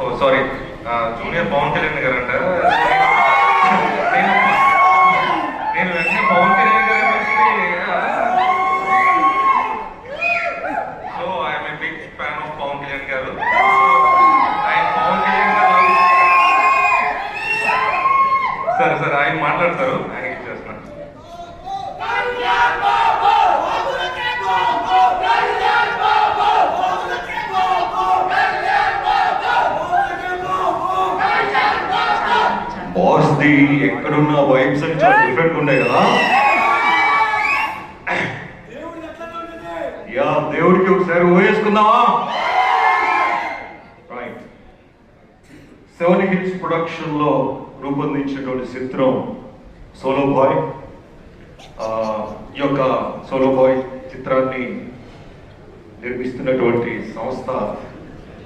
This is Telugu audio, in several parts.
ఓ సారీ జూనియర్ పవన్ కళ్యాణ్ గారు అంట నేను వెంటనే Pawan Kalyan garu so I'm a big fan of Pawan Kalyan garu. ఆయన పవన్ కళ్యాణ్ గారు. సరే సరే ఆయన మాట్లాడతారు. ఆయన బాస్ ది ఎక్కడున్న వైబ్స్ అని చాలా డిఫరెంట్ ఉంటాయి కదా. యా దేవుడికి ఒకసారి ఊహేసుకుందామా రైట్ సెవెన్ హిల్స్ ప్రొడక్షన్లో రూపొందించినటువంటి చిత్రం సోలో బాయ్ ఈ యొక్క సోలో బాయ్ చిత్రాన్ని నిర్మిస్తున్నటువంటి సంస్థ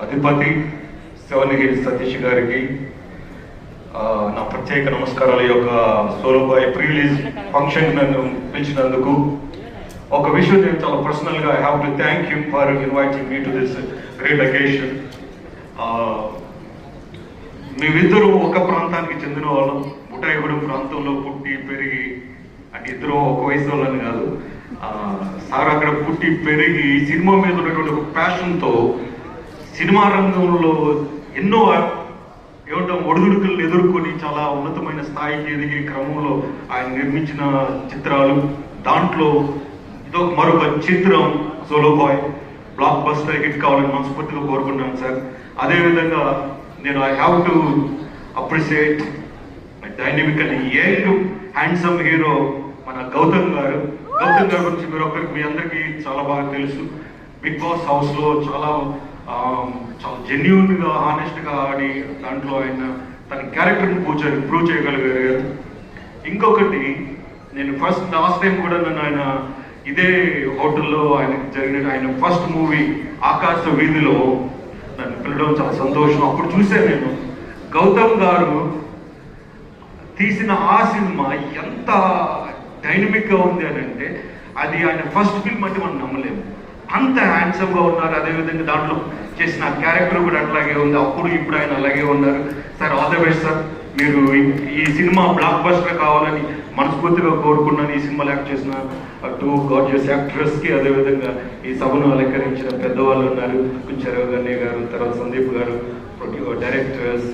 అధిపతి సెవెన్ హిల్స్ సతీష్ గారికి నా ప్రత్యేక నమస్కారాలు ఈ యొక్క సోలోబాయ్ బాయ్ ఫంక్షన్ నన్ను పిలిచినందుకు ఒక విషయం నేను చాలా పర్సనల్గా I have to thank you for inviting me to this great occasion మేమిద్దరూ ఒక ప్రాంతానికి చెందిన వాళ్ళం. బుటాయిగూడెం ప్రాంతంలో పుట్టి పెరిగి అంటే ఇద్దరు ఒక వయసు వాళ్ళని కాదు సార్ అక్కడ పుట్టి పెరిగి సినిమా మీద ఉన్నటువంటి ఒక ప్యాషన్తో సినిమా రంగంలో ఎన్నో ఏమంటాం ఒడిదుడుకులను ఎదుర్కొని చాలా ఉన్నతమైన స్థాయికి ఎదిగే క్రమంలో ఆయన నిర్మించిన చిత్రాలు. దాంట్లో ఇదొక మరొక చిత్రం solo boy blockbuster hit కావాలని మనస్ఫూర్తిగా కోరుకున్నాను సార్ అదేవిధంగా నేను I have to appreciate dynamic and young handsome hero మన గౌతమ్ గారు. గౌతమ్ గారి గురించి మీరు ఒకరికి మీ అందరికీ చాలా బాగా తెలుసు. బిగ్ బాస్ హౌస్లో చాలా చాలా జెన్యున్గా హానెస్ట్గా ఆడి దాంట్లో ఆయన తన క్యారెక్టర్ ప్రూవ్ ఇంప్రూవ్ ప్రూవ్ చేయగలిగారు. ఇంకొకటి నేను ఫస్ట్ లాస్ట్ టైం కూడా నన్ను ఆయన ఇదే హోటల్లో ఆయన జరిగిన ఆయన ఫస్ట్ మూవీ ఆకాశ వీధిలో నన్ను పిలవడం చాలా సంతోషం. అప్పుడు చూశాను నేను గౌతమ్ గారు తీసిన ఆ సినిమా ఎంత డైనమిక్గా ఉంది అని అంటే అది ఆయన ఫస్ట్ ఫిల్మ్ అంటే మనం నమ్మలేము. అంత హ్యాండ్సమ్గా ఉన్నారు అదేవిధంగా దాంట్లో చేసిన క్యారెక్టర్ కూడా అట్లాగే ఉంది. అప్పుడు ఇప్పుడు ఆయన అలాగే ఉన్నారు. Sir all the best sir మీరు ఈ- సినిమా బ్లాక్ బస్టర్ కావాలని మనస్ఫూర్తిగా కోరుకున్నాను ఈ సినిమాలో యాక్ట్ చేసిన టూ గార్జియస్ యాక్టర్స్కి అదేవిధంగా ఈ సభను అలంకరించిన పెద్దవాళ్ళు ఉన్నారు. కుంచారావు గన్నయ్య గారు తర్వాత Sandeep garu directors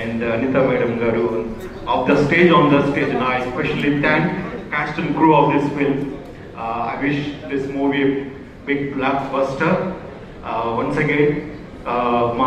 and Anitha madam garu of the stage on the stage నా especially thank especially and crew of this film I wish this movie big blockbuster. Uh, once again, uh,